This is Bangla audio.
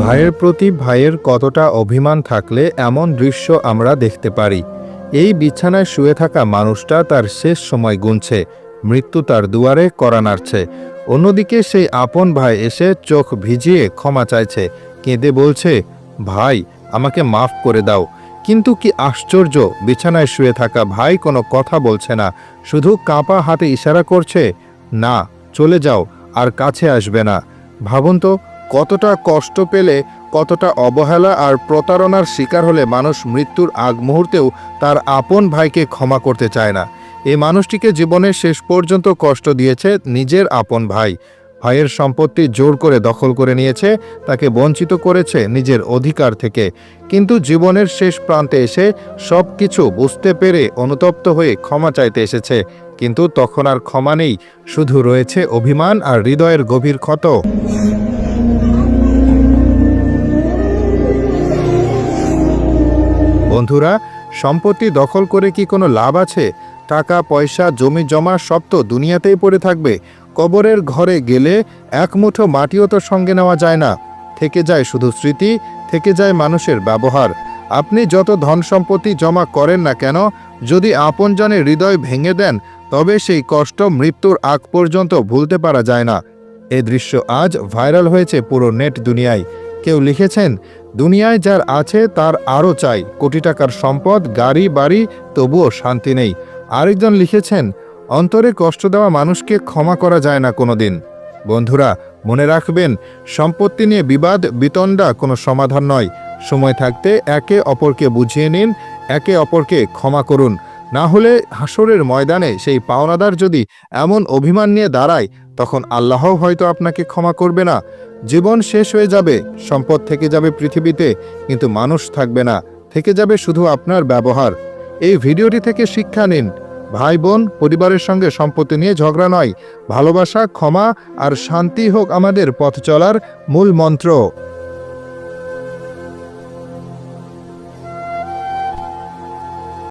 ভাইয়ের প্রতি ভাইয়ের কতটা অভিমান থাকলে এমন দৃশ্য আমরা দেখতে পারি। এই বিছানায় শুয়ে থাকা মানুষটা তার শেষ সময় গুনছে, মৃত্যু তার দুয়ারে করা নাড়ছে। অন্যদিকে সেই আপন ভাই এসে চোখ ভিজিয়ে ক্ষমা চাইছে, কেঁদে বলছে, ভাই, আমাকে মাফ করে দাও কিন্তু কি আশ্চর্য, বিছানায় শুয়ে থাকা ভাই কোনো কথা বলছে না, শুধু কাঁপা হাতে ইশারা করছে, না, চলে যাও, আর কাছে আসবে না। ভাবুন তো, কতটা কষ্ট পেলে, কতটা অবহেলা আর প্রতারণার শিকার হলে মানুষ মৃত্যুর আগ মুহূর্তেও তার আপন ভাইকে ক্ষমা করতে চায় না। এই মানুষটিকে জীবনের শেষ পর্যন্ত কষ্ট দিয়েছে নিজের আপন ভাই। ভাইয়ের সম্পত্তি জোর করে দখল করে নিয়েছে, তাকে বঞ্চিত করেছে নিজের অধিকার থেকে। কিন্তু জীবনের শেষ প্রান্তে এসে সব কিছু বুঝতে পেরে অনুতপ্ত হয়ে ক্ষমা চাইতে এসেছে। কিন্তু তখন আর ক্ষমা নেই, শুধু রয়েছে অভিমান আর হৃদয়ের গভীর ক্ষত। বন্ধুরা, সম্পত্তি দখল করে কি কোনো লাভ আছে? টাকা, পয়সা জমি জমা সব তো দুনিয়াতেই পড়ে থাকবে। কবরের ঘরে গেলে এক মুঠো মাটিও তো সঙ্গে নেওয়া যায় না। থেকে যায় শুধু স্মৃতি, থেকে যায় মানুষের ব্যবহার। আপনি যত ধন সম্পত্তি জমা করেন না কেন, যদি আপনজনের হৃদয় ভেঙে দেন, তবে সেই কষ্ট মৃত্যুর আগ পর্যন্ত ভুলতে পারা যায় না। এ দৃশ্য আজ ভাইরাল হয়েছে পুরো নেট দুনিয়ায়। কেউ লিখেছেন, দুনিয়ায় যার আছে, তার আরও চাই। কোটি টাকার সম্পদ, গাড়ি, বাড়ি, তবুও শান্তি নেই। আরেকজন লিখেছেন অন্তরে কষ্ট দেওয়া মানুষকে ক্ষমা করা যায় না কোনোদিন। বন্ধুরা, মনে রাখবেন, সম্পত্তি নিয়ে বিবাদ, বিতণ্ডা কোনো সমাধান নয়। সময় থাকতে একে অপরকে বুঝিয়ে নিন, একে অপরকে ক্ষমা করুন। না হলে হাসরের ময়দানে সেই পাওনাদার যদি এমন অভিমান নিয়ে দাঁড়ায়, তখন আল্লাহ হয়তো আপনাকে ক্ষমা করবে না। জীবন শেষ হয়ে যাবে, সম্পদ থেকে যাবে পৃথিবীতে, কিন্তু মানুষ থাকবে না, থেকে যাবে শুধু আপনার ব্যবহার। এই ভিডিওটি থেকে শিক্ষা নিন ভাই বোন পরিবারের সঙ্গে সম্পত্তি নিয়ে ঝগড়া নয়। ভালোবাসা, ক্ষমা আর শান্তি হোক আমাদের পথ চলার মূল মন্ত্র।